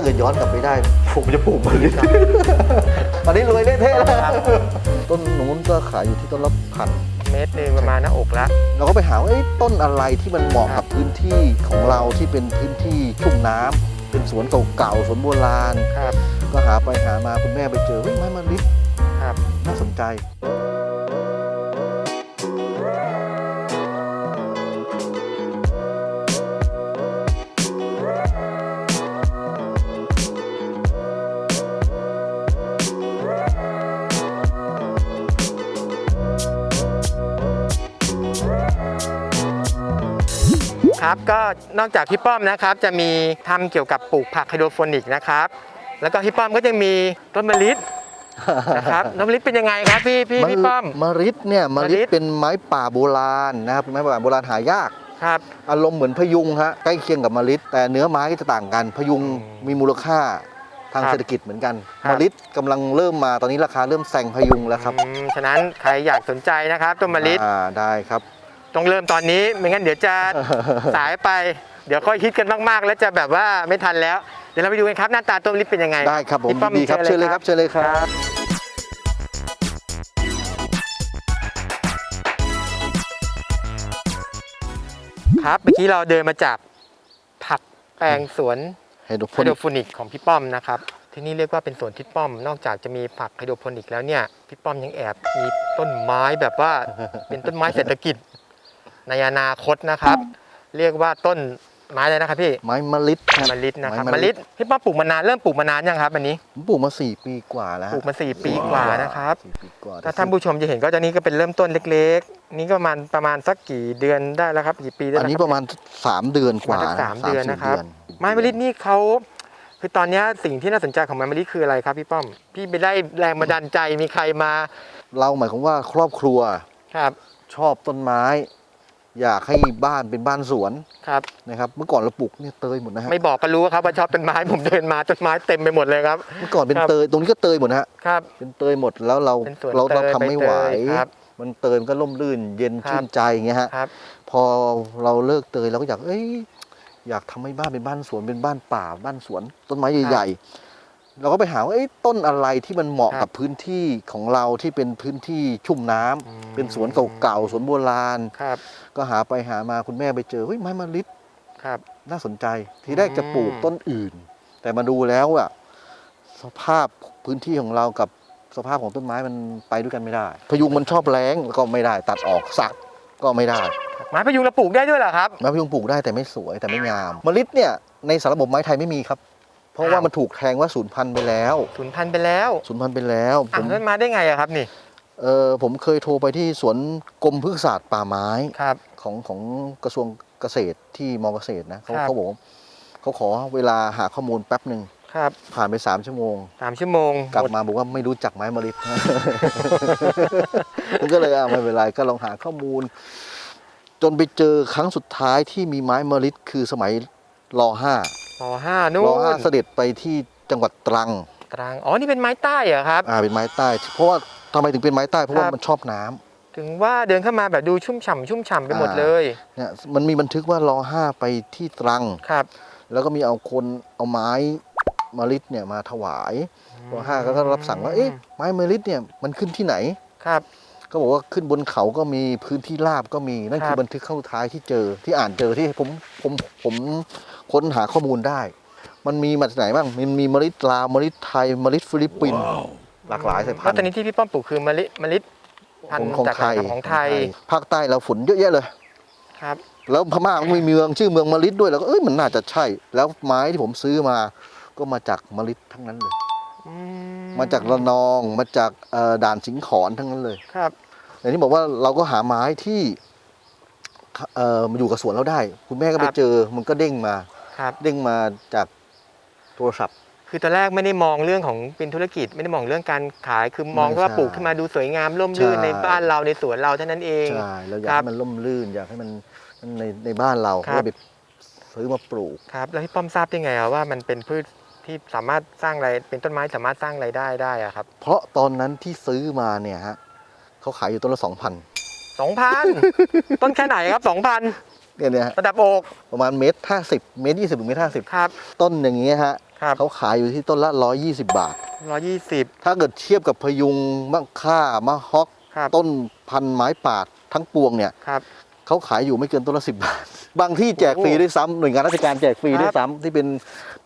าเกิดย้อนกลับไปได้ ผมจะปลูกมะลิตอนนี้รวยเละเทะแล้วครับต้นนู้นก็ขายอยู่ที่ต้นละพันเมตรหนึ่งประมาณหน้าอกละเราก็ไปหาว่าเอ้ยต้นอะไรที่มันเหมาะกับพื้นที่ของเราที่เป็นพื้นที่ชุ่มน้ำเป็นสวนเก่าๆสวนโบราณครับ ก็หาไปหามาคุณแม่ไปเจอเฮ้ยไม้มะลิครับน่าสนใจ ครับ ก็นอกจากพี่ป้อมนะครับ จะมีทำเกี่ยวกับปลูกผักไฮโดรโฟนิกนะครับ แล้วก็พี่ป้อมก็จะมีต้นมะลินะครับต้นมะลิเป็นยังไงครับพี่พี่พี่ป้อมมะลิเนี่ยมะลิมะลิเป็นไม้ป่าโบราณนะครับเป็นไม้ป่าโบราณหายากครับอารมณ์เหมือนพยุงฮะใกล้เคียงกับมะลิแต่เนื้อไม้จะต่างกัน พยุงอืมมีมูลค่าทางครับเศรษฐกิจเหมือนกันครับมะลิกำลังเริ่มมาตอนนี้ราคาเริ่มแซงพยุงแล้วครับอืมฉะนั้นใครอยากสนใจนะครับต้นมะลิอ่าได้ครับ ต้องเริ่มตอนนี้ไม่งั้นเดี๋ยวจะสายไป เดี๋ยวค่อยฮิตกันมากๆ แล้วจะแบบว่าไม่ทันแล้ว เดี๋ยวเราไปดูกันครับหน้าตาต้นมะลิเป็นยังไงได้ครับผมพี่ป้อมดีครับเชิญเลยครับเชิญเลยครับครับเมื่อกี้เราเดินมาจากผักแปลงสวนไฮโดรโปไฮโดรนิกโปนิกของพี่ป้อมนะครับที่นี่เรียกว่าเป็นสวนทิศป้อม นอกจากจะมีผักไฮโดรโปนิกแล้วเนี่ยพี่ป้อมยังแอบมีต้นไม้แบบว่าเป็นต้นไม้เศรษฐกิจ ในอนาคตนะครับ เรียกว่าต้นไม้เลยนะครับพี่ไม้มะลิครับ มะลินะครับไม้มะมะลิ ลิพี่ป้อมปลูกมานานเริ่มปลูกมานานยังครับอันนี้ผมปลูกมาสี่ปีกว่าแล้วฮะปลูกมาสี่ปีกว่านะครับ สี่ปีกว่าถ้าท่านผู้ชมจะเห็นก็จะนี่ก็เป็นเริ่มต้นเล็กๆ นี่ก็ประมาณประมาณสักกี่เดือนได้แล้วครับกี่ปีได้อันแล้วนี้คปรับ ระมาณสามเดือนกว่าประมาณสักสามเดือนสี่นะครับ ไม้มะลินี่เขาคือตอนเนี้ยสิ่งที่น่าสนใจของไม้มะลิคืออะไรครับพี่ป้อม พี่ไปได้แรงบันดาลใจมีใครมาเราหมายความว่าครอบครัวครับ ชอบต้นไม้ อยากให้บ้านเป็นบ้านสวนครับนะครับ เมื่อก่อนเราปลูกเนี่ยเตยหมดนะฮะไม่บอกก็รู้ครับว่าชอบต้นไม้ผมเดินมาต้นไม้เต็มไปหมดเลยครับ เมื่อก่อนเป็นครับเตยตรงนี้ก็เตยหมดนะฮะครับเป็นเตยหมดแล้วเราเป็นสวนเราเราเตยทำไม่ไหวใบเตยครับมันเตยมันก็ล่มลื่นเย็นครับชื่นใจอย่างเงี้ยฮะครับพอเราเลิกเตยเราก็อยากเอ้ยอยากทำให้บ้านเป็นบ้านสวนเป็นบ้านป่าบ้านสวนต้นไม้ใหญ่ๆ เราก็ไปหาว่าเอ้ยต้นอะไรที่มันเหมาะครับกับพื้นที่ของเราที่เป็นพื้นที่ชุ่มน้ำอืมเป็นสวนเก่าๆสวนโบราณครับ ก็หาไปหามาคุณแม่ไปเจอเฮ้ยไม้มะลิครับ น่าสนใจทีแรกจะปลูกอืมต้นอื่น แต่มาดูแล้วอะสภาพพื้นที่ของเรากับสภาพของต้นไม้มันไปด้วยกันไม่ได้ พยุงมันชอบแรงแล้วก็ไม่ได้ ตัดออกสักก็ไม่ได้ ไม้พยุงเราปลูกได้ด้วยเหรอครับไม้พยุงปลูกได้แต่ไม่สวยแต่ไม่งามมะลิเนี่ยในสารระบบไม้ไทยไม่มีครับ เพราะว่าอ้าวมันถูกแทงว่าสูญพันธุ์ไปแล้วสูญพันธุ์ไปแล้วสูญพันธุ์ไปแล้วผอะมแล้วมาได้ไงอะครับนี่เออผมเคยโทรไปที่สวนกรมพฤกษศาสตร์ป่าไม้ครับ ของของกระทรวงเกษตรที่มอเกษตรนะเขาครับ เขาบอกว่าเขาขอเวลาหาข้อมูลแป๊บหนึ่งครับผ่านไป3ชั่วโมง สามชั่วโมงกลับหดมาบอกว่าไม่รู้จักไม้มะลิผมก็เลยอ่าไม่เป็นไรก็ลองหาข้อมูล จนไปเจอครั้งสุดท้ายที่มีไม้มะลิคือสมัยรห้า ปห้านู่นรห้าเสด็จไปที่จังหวัดตรังตรังอ๋อนี่เป็นไม้ใต้เหรอครับอ่าเป็นไม้ใต้ เพราะว่าทำไมถึงเป็นไม้ใต้เพราะว่าครับมันชอบน้ำถึงว่าเดินเข้ามาแบบดูชุ่มฉ่ำชุ่มฉ่ำไปหมดอ่าเลยเนี่ยมันมีบันทึกว่ารห้าไปที่ตรังครับ แล้วก็มีเอาคนเอาไม้มะลิเนี่ยมาถวายรห้าก็รับสั่งว่าเอ๊ะไม้มะลิเนี่ยมันขึ้นที่ไหนครับ ก็บอกว่าขึ้นบนเขาก็มีพื้นที่ราบก็มีนั่นครับคือบันทึกครั้งสุดท้ายที่เจอที่อ่านเจอที่ผมผมผมค้นหาข้อมูลได้ มันมีมาจากไหนบ้างมันมีมะลิลาวมะลิไทยมะลิฟิลิปปินส์หลากหลายสายพัแล้นวธุ์ตอนนี้ที่พี่ป้อมปลูกคือมะลิมะลิพันของธุ์ของจากไทยของไทยภาคใต้เราฝนเยอะแยะเลย ครับ แล้วพม่ามันมีเมืองชื่อเมืองมะลิด้วยแล้วก็เอ้ยมันน่าจะใช่ แล้วไม้ที่ผมซื้อมา ก็มาจากมะลิทั้งนั้นเลยอืมาจากระนองมาจากเอ่อด่านสิงขอนทั้งนั้นเลย ครับ อย่างที่บอกว่าเราก็หาไม้ที่เอ่อมาอยู่กับสวนเราได้ คุณแม่ก็ไปเจอมันก็เด้งมาครับ เด้งมาจากโทรศัพท์ คือตอนแรกไม่ได้มองเรื่องของเป็นธุรกิจไม่ได้มองเรื่องการขายคือมองไม่ว่าใช่ปลูกขึ้นมาดูสวยงามร่มรื่นใช่ ในบ้านเราในสวนเราเท่านั้นเอง ใช่เราอยากครับให้มันร่มรื่นอยากให้มันมันในในบ้านเราครับ ก็ไปซื้อมาปลูก ครับแล้วพี่ป้อมทราบได้ไงอะว่ามันเป็นพืชที่สามารถสร้างไรายเป็นต้นไม้สามารถสร้างรายได้ได้อะครับ เพราะตอนนั้นที่ซื้อมาเนี่ยฮะ เขาขายอยู่ต้นละสองพันสองพันต้นแค่ไหนครับสองพันเนี่ยเนี่ยฮะระดับอกประมาณเมตรห้าสิบเมตรยี่สิบถึงเมตรห้าสิบครับ ต้นอย่างเงี้ยฮะครับเขาขายอยู่ที่ต้นละ120บาทร้อยยี่สิบถ้าเกิดเทียบกับพยุงมะค่ามะฮอก ครับต้นพันไม้ป่าทั้งปวงเนี่ยครับ เขาขายอยู่ไม่เกินต้นละสิบาท บางที่แจกฟรีด้วยซ้ำหน่วยงานราชการแจกฟรีครับด้วยซ้ำที่เป็น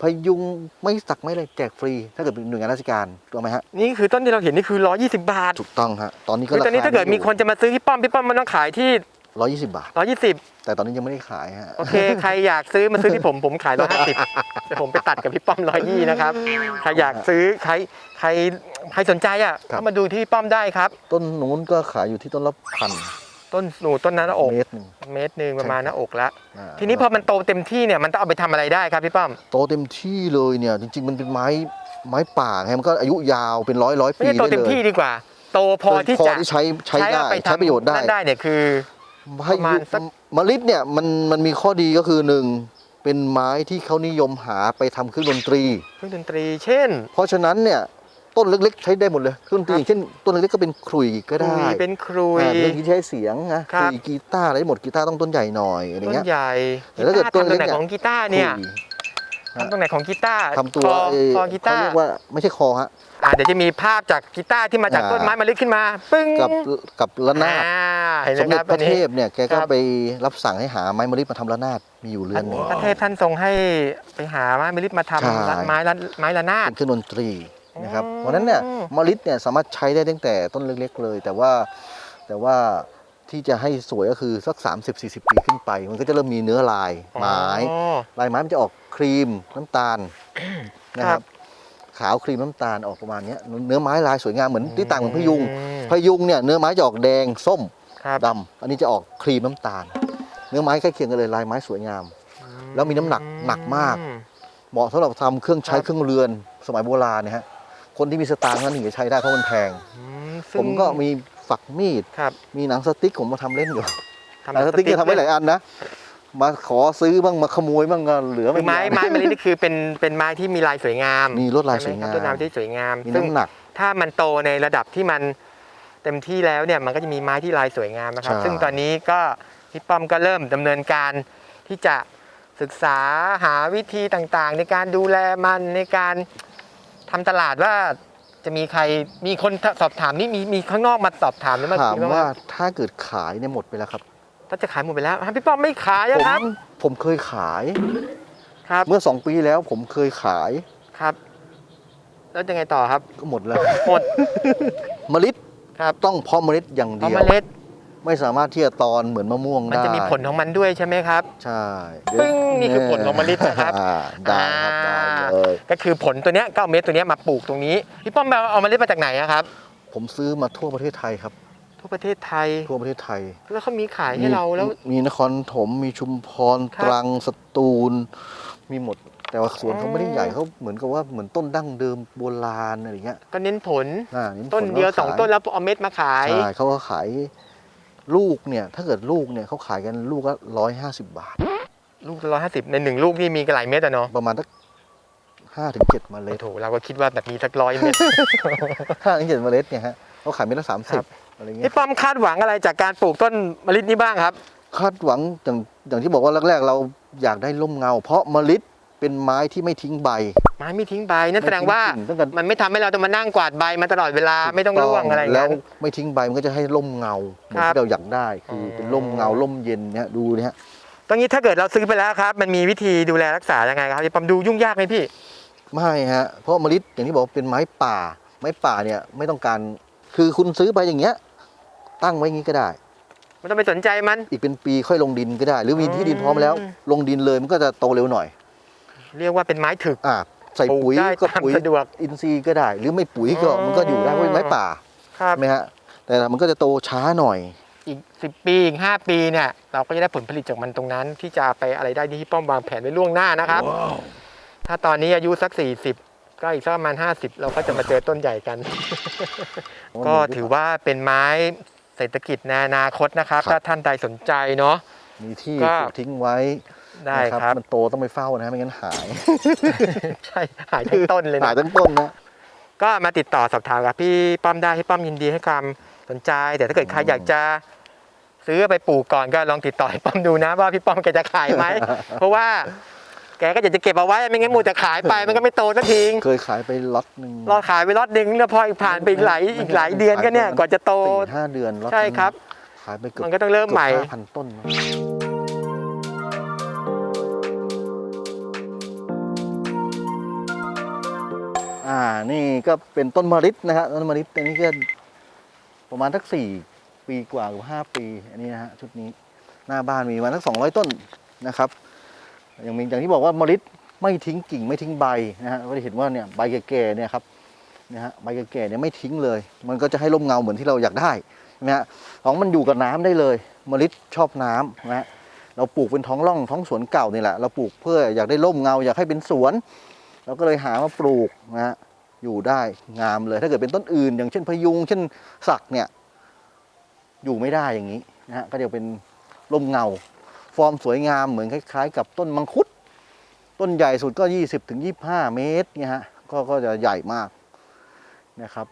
พยุงไม่สักไม่เลยแจกฟรี ถ้าเกิดเป็นหน่วยงานราชการถูกไหมฮะนี่คือต้นที่เราเห็นนี่คือร้อยยี่สิบาทถูกต้องฮะตอนนี้ก็คือราตอนนี้คาถ้าเกิดมีคนจะมาซื้อพี่ป้อมพี่ป้อมมันต้องขายที่ ร้อยยี่สิบบาทร้อยยี่สิบแต่ตอนนี้ยังไม่ได้ขายฮะ โอเค ใครอยากซื้อมาซื้อที่ผมผมขายร้อยห้าสิบเดี๋ยวผมไปตัดกับพี่ป้อมร้อยยี่นะครับใครอยากซื้อใครใครใครสนใจอะครับ เข้ามาดูที่พี่ป้อมได้ครับ ต้นนู้นก็ขายอยู่ที่ต้นละพัน ต้นหนูต้นนั้นหน้าอกเมตรหนึ่ง เมตรหนึ่งประมาณหน้าอกแล้วอ่า ทีนี้พอมันโตเต็มที่เนี่ยมันต้องเอาไปทำอะไรได้ครับพี่ป้อมโตเต็มที่เลยเนี่ยจริง ๆ มันเป็นไม้ไม้ป่าไงมันก็อายุยาวเป็นร้อยร้อยไม่ปีใช่โตได้เต็มเลยที่ดีกว่า โตพอที่พอจะที่ใช้ใช้ได้เอาไปทำใช้ประโยชน์ได้นั่นได้เนี่ยคือ ให้ประมาณสัก มะลิเนี่ยมันมันมีข้อดีก็คือหนึ่งเป็นไม้ที่เขานิยมหาไปทำเครื่องดนตรี เครื่องดนตรี เช่น เพราะฉะนั้นเนี่ย ต้นเล็กๆ ใช้ได้หมดเลยเครื่องดนตรีครับอย่างเช่นต้นเล็กๆก็เป็นขลุ่ยก็ได้คุยเป็นครุยอ่าเพลงที่ใช้เสียงนะครับขลุ่ยกีตาร์อะไรได้หมดกีตาร์ต้องต้นใหญ่หน่อยอะไรต้นเงี้ยใหญ่แต่ถ้าเกิดกีตาร์ต้นทำตรงไหนเล็กๆของกีตาร์เนี่ยขลุ่ทำตรงไหนของกีตาร์ทำตัวคอเอ่อคอกีเขาตาร์เรียกว่าไม่ใช่คอฮะอ่าเดี๋ยวจะมีภาพจากกีตาร์ที่มาจากอ่าต้นไม้มาลึกขึ้นมา ปึ้งกับกับระนาดอ่เห็นไหสมมเด็คจรับพระอันเทนี้พเนี่ยแกก็ครับไปรับสั่งให้หาไม้มะลิมาทำระนาดมีอยู่เรือนหนึ่งพระเทพท่านทรงให้ไปหาไม้มะลิมาทใช่ำไม้ละไม้ละนาดเป็นเครื่องดนตรี นะครับอ๋อเพราะฉะนั้นเนี่ยมะลิเนี่ยสามารถใช้ได้ตั้งแต่ต้นเล็ก ๆ เลย แต่ว่าแต่ว่าที่จะให้สวยก็คือสัก 30-40 ปีขึ้นไป มันก็จะเริ่มมีเนื้อลายไม้อ๋อลายไม้มันจะออกครีมน้ำตาลนะคครัรับบขาวครีมน้ำตาลออกประมาณเนี้ยเนื้อไม้ลายสวยงามเหมือนที่ต่างเหมือนพยุงอืมพยุงเนี่ยเนื้อไม้จะออกแดงส้มครับดำอันนี้จะออกครีมน้ำตาล เนื้อไม้ใกล้เคียงกันเลยลายไม้สวยงาม แล้วมีน้ำหนักหนักมากอืเหมาะสำหรับทำเครื่องใช้ครับเครื่องเรือนสมัยโบราณเนี่ยฮะ คนที่มีสตางค์นั้นถึงจะใช้ได้เพราะมันแพงอืมผซึ่งมก็มีฝักมีด ครับ มีหนังสติ๊กผมมาทำเล่นอยู่ทำหนังสติ๊กจะทำไว้หลายอันนะ มาขอซื้อบ้างมาขโมยบ้างก็เหลือคือไม้กี่ไม้อันมะลินี่คือเป็นเป็นไม้ที่มีลายสวยงามมีลวดลายใช่ไหสวยงามครับลวดลายที่สวยงาม มีซึ่งน้ำหนัก ถ้ามันโตในระดับที่มันเต็มที่แล้วเนี่ยมันก็จะมีไม้ที่ลายสวยงามนะครับ ใช่ ซึ่งตอนนี้ก็พี่ป้อมก็เริ่มดำเนินการที่จะศึกษาหาวิธีต่างๆ ในการดูแลมันในการ ทำตลาดว่าจะมีใครมีคนสอบถามนี่มีมีข้างนอกมาสอบถามหรือมาถามคิดว่าว่าถ้าเกิดขายเนี่ยหมดไปแล้วครับ ถ้าจะขายหมดไปแล้วอะพี่ป้อมไม่ขายผอะมครับ ผมเคยขายครับเมื่อสองปีแล้วผมเคยขายครับ แล้วยังไงต่อครับก็หมดแล้วหมดเมล็ดครับ ต้องเพาะเมล็ดอย่างเพราะเดียวเมล็ด ไม่สามารถที่จะตอนเหมือนมะม่วงมันได้จะมีผลของมันด้วยใช่ไหมครับ ใช่ปึ้งนี่คือผลของเมล็ดนะครับอ่าได้ครับได้เลยก็คือผลตัวเนี้ยเก้าเม็ดตัวเนี้ยมาปลูกตรงนี้พี่ป้อมเอาเอาเมล็ดมาจากไหนอะครับ ผมซื้อมาทั่วประเทศไทยครับ ทั่วประเทศไทย ทั่วประเทศไทย แล้วเขามีขายให้เราแล้ว มีนครถมมีชุมพรครับตรังสตูล มีหมดแต่ว่าสวนอ๋อเขาไม่ได้ใหญ่เขาเหมือนกับว่าเหมือนต้นดั้งเดิมโบราณอะไรอย่างเงี้ยก็เน้นผลอ่าผลต้นเดียวขาสองต้นแล้วเอาเม็ดมาขายใช่เขาก็ขาย ลูกเนี่ยถ้าเกิดลูกเนี่ยเขาขายกันลูกละร้อยห้าสิบบาท ลูกร้อยห้าสิบในหนึ่งลูกนี่มีกันหลายเม็ดอะเนาะประมาณสักห้าถึงเจ็ดเมล็โอ้ดโหเราก็คิดว่าแบบมีสักร้อยเม็ดห้าถึงเจ็ดเมล็ดเนี่ยฮะเขาขายเม็ดละสามคสิรับบอะไรเงี้พี่ยป้อมคาดหวังอะไรจากการปลูกต้นมะลินี้บ้างครับ คาดหวังอย่างอย่างที่บอกว่าแรกๆ เราอยากได้ร่มเงา เพราะเมล็ด เป็นไม้ที่ไม่ทิ้งใบ ไม้ไม่ทิ้งใบนั่นแสดงว่าไม่ทิ้กิ่ตั้งแต่มันไม่ทำให้เราต้องมานั่งกวาดใบมาตลอดเวลาไม่ต้องร่วงอะไรอย่างแล้นั้วนไม่ทิ้งใบมันก็จะให้ร่มเงาเหมือนครับที่เราอยากได้คือออเป็นร่มเงาร่มเย็นเนี่ยดูเนี่ยตรงนี้ถ้าเกิดเราซื้อไปแล้วครับ มันมีวิธีดูแลรักษายังไงครับพี่ป้อมดูยุ่งยากไหมพี่ ไม่ฮะเพราะเมล็ดอย่างที่บอกเป็นไม้ป่า ไม้ป่าเนี่ยไม่ต้องการคือคุณซื้อไปอย่างเงี้ย ตั้งไว้อย่างงี้ก็ได้ไม่ต้องไปสนใจมัน อีกเป็นปีค่อยลงดินก็ได้ หรือมีที่ดินพร้อมแล้วอืมลงดินเลยมันก็จะโตเร็วหน่อย เรียกว่าเป็นไม้ถึก อ่าใส่ปุ๋ยปลูกได้ก็ตามปุ๋ยสะดวกอินทรีย์ก็ได้ หรือไม่ปุ๋ยก็อ๋อ มันก็อยู่ได้เพราะเป็นไม้ป่าครับใช่ไหมฮะแต่มันก็จะโตช้าหน่อย อีกสิปีอีกห้าปีเนี่ยเราก็จะได้ผลผลิตจากมันตรงนั้น ที่จะไปอะไรได้ที่พี่ป้อมวางแผนไว้ล่วงหน้านะครับ ถ้าตอนนี้อายุสัก 40 ก็อีกสักประมาณ 50 เราก็จะมาเจอต้นใหญ่กัน ก็ถือว่าเป็นไม้เศรษฐกิจในอนาคตนะครับ ครับ ถ้าท่านใดสนใจเนาะ มีที่ก็ ปลูกทิ้งไว้ ได้นะครับมันโตต้องไปเฝ้านะไม่งั้นหาย ใช่หายทั้งต้นเลยหานะยทั้งต้นนะ ก็มาติดต่อสอบถามกับพี่ป้อมได้พี่ป้อมยินดีให้ความสนใจ แต่ถ้าเกิดใครอยากจะซื้อไปปลูกก่อนก็ลองติดต่อพี่ป้อมดูนะ ว่าพี่ป้อมแกจะขายไหม เพราะว่าแกก็อยากจะเก็บเอาไว้ไม่งั้นมูแต่ขายไปมันก็ไม่โตสักทีเคยขายไปล็อตหนึ่งรอขายไปรอดหนึ่งแล้วพออีกผ่านไปอีกหลายอีกหลายเดือนก็เนี่ยกว่าจะโต สี่ห้าเดือนล็อตใช่ครับ ขายไปเกือบมันก็ต้องเริ่มใหม่ห้าพันต้นนะ อ่า นี่ก็เป็นต้นมะริดนะฮะต้นมะริดอันนี้ก็ประมาณสักสี่ปีกว่าหรือห้าปี อันนี้นะฮะชุดนี้หน้าบ้านมีมาณสักสองร้อยต้นนะครับ อย่างมีอย่างที่บอกว่ามะริดไม่ทิ้งกิ่งไม่ทิ้งใบนะฮะก็จะเห็นว่าเนี่ยใบแก่ๆเนี่ยครับนะฮะใบแก่ๆเนี่ยไม่ทิ้งเลย มันก็จะให้ร่มเงาเหมือนที่เราอยากได้ใช่ไหมฮะของมันอยู่กับน้ำได้เลยมะริดชอบน้ำนะฮะเราปลูกเป็นท้องร่องท้องสวนเก่านี่แหละเราปลูกเพื่ออยากได้ร่มเงาอยากให้เป็นสวน เราก็เลยหามาปลูกนะฮะอยู่ได้งามเลย ถ้าเกิดเป็นต้นอื่น อย่างเช่นพยุง เช่นสักเนี่ยอยู่ไม่ได้อย่างนี้นะฮะก็จะเป็นร่มเงา ฟอร์มสวยงามเหมือนคล้าย ๆ กับต้นมังคุด ต้นใหญ่สุดก็ 20ถึง25 เมตรเนี่ยฮะก็ก็จะใหญ่มากนะครับ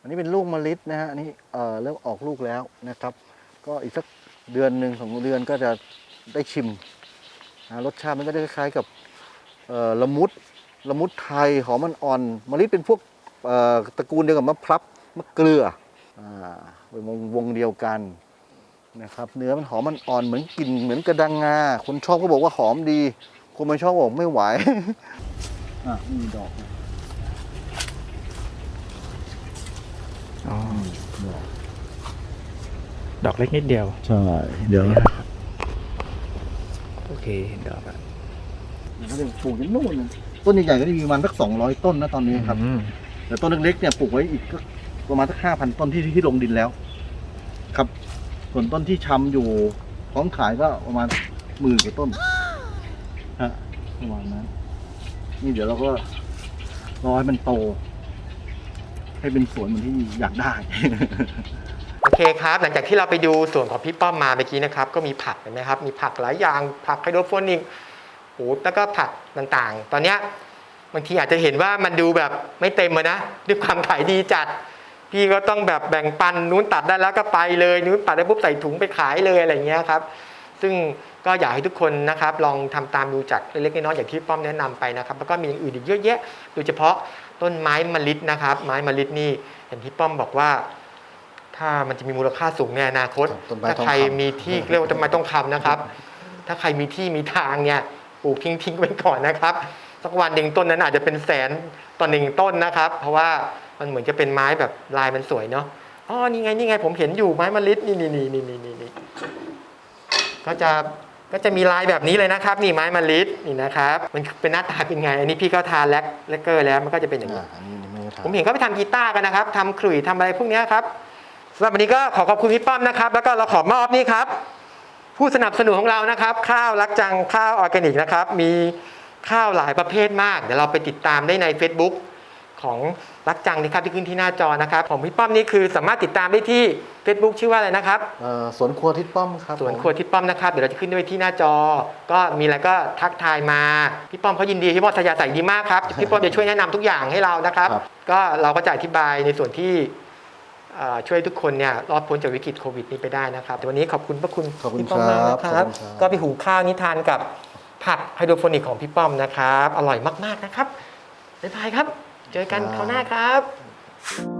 อันนี้เป็นลูกมะลินะฮะอันนี้เอ่อเริ่มออกลูกแล้วนะครับ ก็อีกสักเดือนหนึ่งสองเดือนก็จะได้ชิมนะรสชาติมันก็จะคล้ายๆกับเอ่อละมุด ละมุดไทยหอมมันอ่อนมะลิเป็นพวกเอ่อตระกูลเดียวกับมะพร้าวมะเกลืออ่าเป็นวงวงเดียวกันนะครับเนื้อมันหอมมันอ่อนเหมือนกลิ่นเหมือนกระดังงาคนชอบก็บอกว่าหอมดี คนไม่ชอบก็บอกไม่ไหวอะนี่ดอกนะอ๋อดอกดอกเล็กนิดเดียว ใช่ เดี๋ยวโอเคเห็นดอกอะเขาจะปลูกอย่างนู่นนะ ต้นใหญ่ๆก็จะมีประมาณสักสองร้อยต้นนะตอนนี้ครับ อืมแต่ต้นเล็กๆเนี่ยปลูกไว้อีกก็ประมาณสักห้าพันต้นที่ที่ลงดินแล้ว ครับ ส่วนต้นที่ชำอยู่พร้อมขายก็ประมาณหมื่นกว่าต้นฮะประมาณนั้นนี่เดี๋ยวเราก็รอให้มันโต ให้เป็นสวนเหมือนที่อยากได้ โอเคครับ หลังจากที่เราไปดูส่วนของพี่ป้อมมาเมื่อกี้นะครับ ก็มีผักเห็นไหมครับ มีผักหลายอย่าง ผักไฮโดรโปนิกโอ้แล้วก็ผักต่างๆ ตอนเนี้ยบางทีอาจจะเห็นว่ามันดูแบบไม่เต็มอะนะ ด้วยความขายดีจัด พี่ก็ต้องแบบแบ่งปันนู้นตัดได้แล้วก็ไปเลยนู้นตัดได้ปุ๊บใส่ถุงไปขายเลยอะไรอย่างเงี้ยครับ ซึ่งก็อยากให้ทุกคนนะครับ ลองทำตามดูจากเล็กๆน้อยๆอย่างที่ป้อมแนะนำไปนะครับ แล้วก็มีอย่างอื่นอีกเยอะแยะ โดยเฉพาะต้นไม้มะลินะครับ ไม้มะลินี่อย่างที่ป้อมบอกว่า ถ้ามันจะมีมูลค่าสูงในอนาคตต้นไม้ถ้าทองคำใครมีที่เรียกว่าต้นไม้ต้องคำนะครับ ถ้าใครมีที่มีทางเนี่ย ปลูกทิ้งทิ้งๆไว้ก่อนนะครับสักวันหนึ่งต้นนั้นอาจจะเป็นแสนต่อหนึ่งต้นนะครับ เพราะว่ามันเหมือนจะเป็นไม้แบบลายมันสวยเนาะอ๋อนี่ไงนี่ไงผมเห็นอยู่ไม้มะลินี่นี่นี่นี่นี่นี่นี่ก็จะก็จะมีลายแบบนี้เลยนะครับ นี่ไม้มะลินี่นะครับ มันเป็นหน้าตาเป็นไง อันนี้พี่ก็ทาแลกแลกเกอร์แล้วมันก็จะเป็นอย่างนี้อ่าอันนี้ไม่ได้ทำผมเห็นเขาไปทำกีตาร์กันนะครับทำขลุ่ยทำอะไรพวกเนี้ยครับสำหรับวันนี้ก็ขอขอบคุณพี่ป้อมนะครับ แล้วก็เราขอมอบนี่ครับ ผู้สนับสนุนของเรานะครับ ข้าวรักจังข้าวออร์แกนิกนะครับ มีข้าวหลายประเภทมาก เดี๋ยวเราไปติดตามได้ใน Facebook ของรักจังนะครับที่ขึ้นที่หน้าจอนะครับของพี่ป้อมนี่คือสามารถติดตามได้ที่ Facebook ชื่อว่าอะไรนะครับเอ่อสวนครัวทิศป้อมครับสวนผมครัวทิศป้อมนะครับเดี๋ยวเราจะขึ้นด้วยที่หน้าจอ ก็มีอะไรก็ทักทายมาพี่ป้อมเขายินดีพี่ป้อมทยาใส่ดีมากครับพี่ป้อมจะช่วยแนะนำทุกอย่างให้เรานะครับครับก็เราก็จะอธิบายในส่วนที่เอ่อ ช่วยทุกคนเนี่ยรอดพ้นจากวิกฤตโควิดนี้ไปได้นะครับแต่วันนี้ขอบคุณพระคุณขอบคุณพี่ป้อมมากนะคครัรับบขอบคุณครับ ก็ไปหุงข้าวนิทานกับผักไฮโดรโปนิกของพี่ป้อมนะครับ อร่อยมากๆนะครับบ๊ายบายครับ เจอกันคราวหน้าครับ